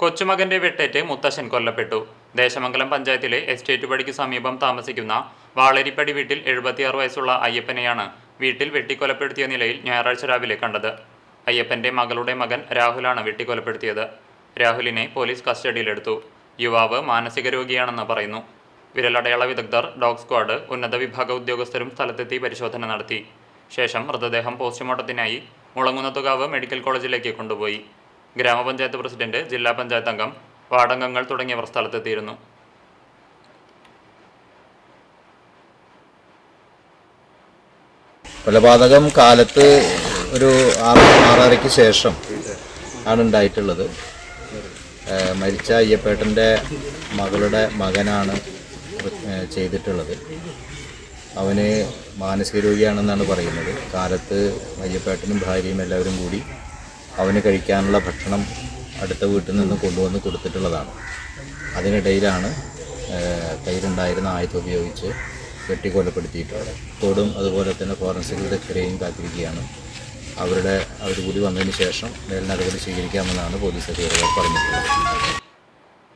കൊച്ചുമകന്റെ വെട്ടേറ്റ് മുത്തശ്ശൻ കൊല്ലപ്പെട്ടു. ദേശമംഗലം പഞ്ചായത്തിലെ എസ്റ്റേറ്റ് പടിക്ക് സമീപം താമസിക്കുന്ന വാളരിപ്പടി വീട്ടിൽ എഴുപത്തിയാറ് വയസ്സുള്ള അയ്യപ്പനെയാണ് വീട്ടിൽ വെട്ടിക്കൊലപ്പെടുത്തിയ നിലയിൽ ഞായറാഴ്ച രാവിലെ കണ്ടത്. അയ്യപ്പന്റെ മകളുടെ മകൻ രാഹുലാണ് വെട്ടിക്കൊലപ്പെടുത്തിയത്. രാഹുലിനെ പോലീസ് കസ്റ്റഡിയിലെടുത്തു. യുവാവ് മാനസിക രോഗിയാണെന്ന് പറയുന്നു. വിരലടയാള വിദഗ്ധർ ഡോഗ് സ്ക്വാഡ് ഉന്നത വിഭാഗ ഉദ്യോഗസ്ഥരും സ്ഥലത്തെത്തി പരിശോധന നടത്തി. ശേഷം മൃതദേഹം പോസ്റ്റ്മോർട്ടത്തിനായി മുളങ്ങുന്നത്തുകാവ് മെഡിക്കൽ കോളേജിലേക്ക് കൊണ്ടുപോയി. ഗ്രാമപഞ്ചായത്ത് പ്രസിഡന്റ് ജില്ലാ പഞ്ചായത്ത് അംഗം വാർഡംഗങ്ങൾ തുടങ്ങിയവർ സ്ഥലത്തെത്തിയിരുന്നു. കൊലപാതകം കാലത്ത് ഒരു ആറ് ആറരയ്ക്ക് ശേഷം ആണ് ഉണ്ടായിട്ടുള്ളത്. മരിച്ച അയ്യപ്പേട്ടന്റെ മകളുടെ മകനാണ് ചെയ്തിട്ടുള്ളത്. അവന് മാനസിക രോഗിയാണെന്നാണ് പറയുന്നത്. കാലത്ത് അയ്യപ്പേട്ടനും ഭാര്യയും എല്ലാവരും കൂടി അവന് കഴിക്കാനുള്ള ഭക്ഷണം അടുത്ത വീട്ടിൽ നിന്ന് കൊണ്ടുവന്ന് കൊടുത്തിട്ടുള്ളതാണ്. അതിനിടയിലാണ് കയ്യിലുണ്ടായിരുന്ന ആയുധം ഉപയോഗിച്ച് വെട്ടിക്കൊലപ്പെടുത്തിയിട്ടുള്ളത് കോടും അതുപോലെ തന്നെ ഫോറൻസിക് വിദഗ്ധരെയും കാത്തിരിക്കുകയാണ്. അവരുടെ അവർ കൂടി വന്നതിന് ശേഷം മേൽ നടപടി സ്വീകരിക്കാമെന്നാണ് പോലീസ് അധികൃതർ പറഞ്ഞിട്ടുള്ളത്.